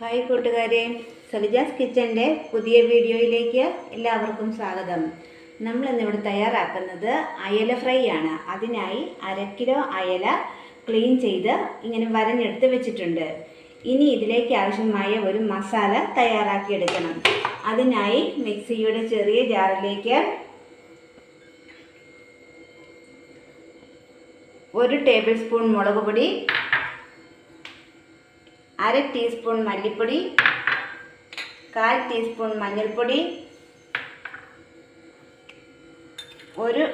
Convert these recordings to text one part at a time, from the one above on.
Hi കൂട്ടുകാരെ സലിജാസ് കിച്ചന്റെ പുതിയ വീഡിയോയിലേക്ക് എല്ലാവർക്കും സ്വാഗതം. നമ്മൾ ഇന്നിവിടെ തയ്യാറാക്കുന്നത് അയല ഫ്രൈ ആണ്. അതിനായി അര കിലോ അയല ക്ലീൻ ചെയ്ത് ഇങ്ങനെ വരഞ്ഞെടുത്ത് വെച്ചിട്ടുണ്ട്. ഇനി ഇതിലേക്ക് ആവശ്യമായ ഒരു മസാല തയ്യാറാക്കിയെടുക്കണം അതിനായി മിക്സിയുടെ ചെറിയ ജാറിലേക്ക് ഒരു ടേബിൾ സ്പൂൺ മുളക് പൊടി അര ടീസ്പൂൺ മല്ലിപ്പൊടി കാൽ ടീസ്പൂൺ മഞ്ഞൾപ്പൊടി ഒരു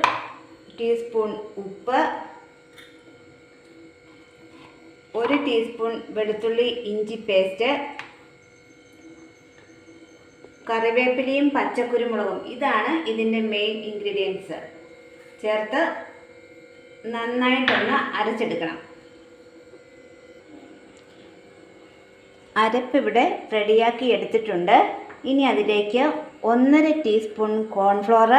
ടീസ്പൂൺ ഉപ്പ് ഒരു ടീസ്പൂൺ വെളുത്തുള്ളി ഇഞ്ചി പേസ്റ്റ് കറിവേപ്പിലയും പച്ചക്കുരുമുളകും. ഇതാണ് ഇതിന്റെ മെയിൻ ഇൻഗ്രീഡിയൻസ് ചേർത്ത് നന്നായിട്ടൊന്ന് അരച്ചെടുക്കണം. അരപ്പ് ഇവിടെ റെഡിയാക്കി എടുത്തിട്ടുണ്ട്. ഇനി അതിലേക്ക് ഒന്നര ടീസ്പൂൺ കോൺഫ്ലോർ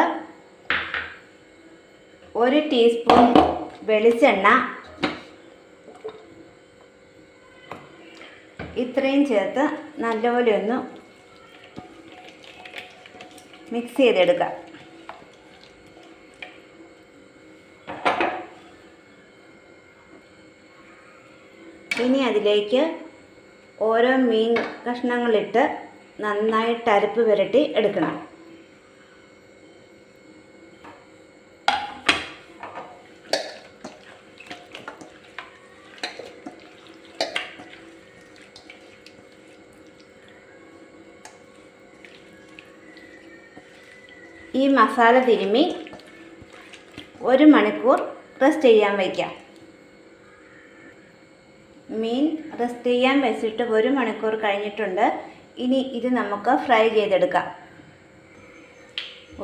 ഒരു ടീസ്പൂൺ വെളിച്ചെണ്ണ ഇത്രയും ചേർത്ത് നല്ലപോലെ ഒന്ന് മിക്സ് ചെയ്തെടുക്കുക. ഇനി അതിലേക്ക് ഓരോ മീൻ കഷ്ണങ്ങളിട്ട് നന്നായിട്ട് അരപ്പ് പുരട്ടി എടുക്കണം. ഈ മസാല തിരുമ്മി ഒരു മണിക്കൂർ റെസ്റ്റ് ചെയ്യാൻ വയ്ക്കാം. മീൻ റെസ്റ്റ് ചെയ്യാൻ വെച്ചിട്ട് ഒരു മണിക്കൂർ കഴിഞ്ഞിട്ടുണ്ട്. ഇനി ഇത് നമുക്ക് ഫ്രൈ ചെയ്തെടുക്കാം.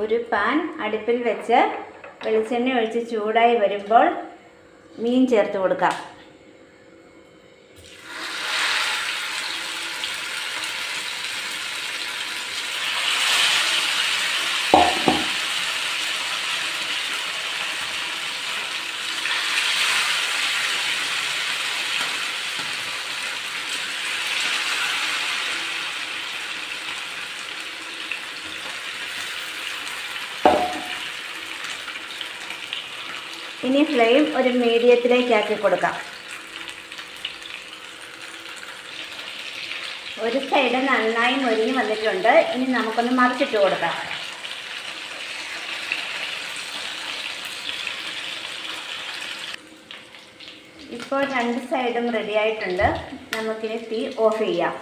ഒരു പാൻ അടുപ്പിൽ വെച്ച് വെളിച്ചെണ്ണ ഒഴിച്ച് ചൂടായി വരുമ്പോൾ മീൻ ചേർത്ത് കൊടുക്കാം. ഇനി ഫ്ലെയിം ഒരു മീഡിയത്തിലേക്ക് ആക്കി കൊടുക്കാം. ഒരു സൈഡ് നന്നായി മൊരിഞ്ഞ് വന്നിട്ടുണ്ട്. ഇനി നമുക്കൊന്ന് മറിച്ചിട്ട് കൊടുക്കാം. ഇപ്പോൾ രണ്ട് സൈഡും റെഡി ആയിട്ടുണ്ട്. നമുക്കിനി തീ ഓഫ് ചെയ്യാം.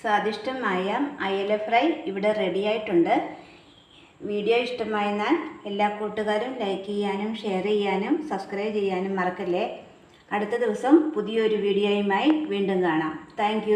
സ്വാദിഷ്ടമായ അയല ഫ്രൈ ഇവിടെ റെഡി ആയിട്ടുണ്ട്. വീഡിയോ ഇഷ്ടമായെന്നാൽ എല്ലാ കൂട്ടുകാരും ലൈക്ക് ചെയ്യാനും ഷെയർ ചെയ്യാനും സബ്സ്ക്രൈബ് ചെയ്യാനും മറക്കല്ലേ? അടുത്ത ദിവസം പുതിയൊരു വീഡിയോയുമായി വീണ്ടും കാണാം. താങ്ക്